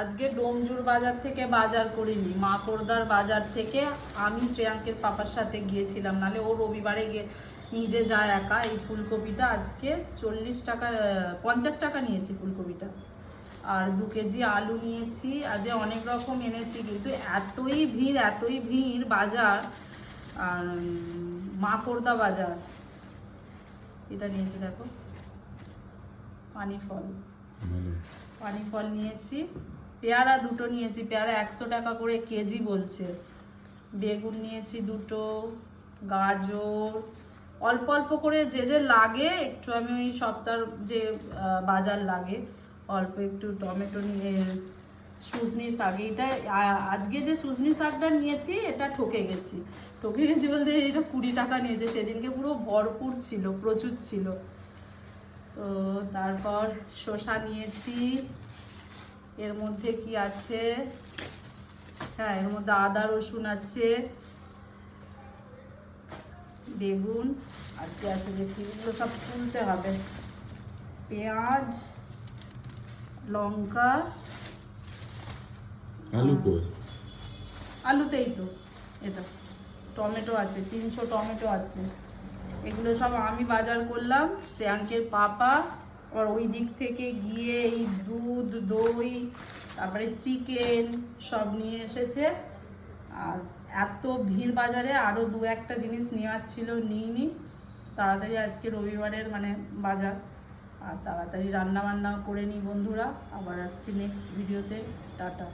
আজকে ডোমজুর বাজার থেকে বাজার করিনি মা কোরদার বাজার থেকে আমি শ্রেয়াঙ্কের পাপার সাথে গিয়েছিলাম। নালে ও রবিবারে গিয়ে নিজে যায় একা। এই ফুলকপিটা আজকে চল্লিশ টাকা পঞ্চাশ টাকা নিয়েছি ফুলকপিটা। আর দু কেজি আলু নিয়েছি আজ অনেক রকম এনেছি কিন্তু এতই ভিড় এতই ভিড় বাজার আর মা কোরদা বাজার। এটা নিয়েছি দেখো। পানি ফল। পানি ফল নিয়েছি। পেয়ারা দুটো নিয়েছি, পেয়ারা একশো টাকা করে কেজি বলছে। বেগুন নিয়েছি দুটো, গাজর, অল্প অল্প করে যে যে লাগে, একটু আমি ওই সপ্তাহ যে বাজার লাগে, অল্প একটু টমেটো নিয়ে, সুজনি শাক এটা আজকে যে সুজনি শাকটা নিয়েছি, এটা ঠকে গেছি। ঠকে গেছি বলতে এটা কুড়ি টাকা নিয়েছে, সেদিনকে পুরো ভরপুর ছিল, প্রচুর ছিল। তো তারপর শসা নিয়েছি এর মধ্যে কি আছে? হ্যাঁ এর মধ্যে আদা রসুন আছে বেগুন আর কি আছে দেখি? এগুলো সব তুলতে হবে। পেঁয়াজ লঙ্কা আলু কই? আলুতেই তো। এটা টমেটো আছে তিনশো টমেটো আছে। এগুলো সব আমি বাজার করলাম শ্রেয়াঙ্কের পাপা আবার ওই দিক থেকে গিয়ে এই দুধ, দই, তারপরে চিকেন সব নিয়ে এসেছে। আর এত ভিড় বাজারে আরও দু একটা জিনিস নেওয়ার ছিল, নিইনি। তাড়াতাড়ি আজকে রবিবারের মানে বাজার। আর তাড়াতাড়ি রান্না বান্না করে নিই বন্ধুরা। আবার আসছি নেক্সট ভিডিওতে টাটা।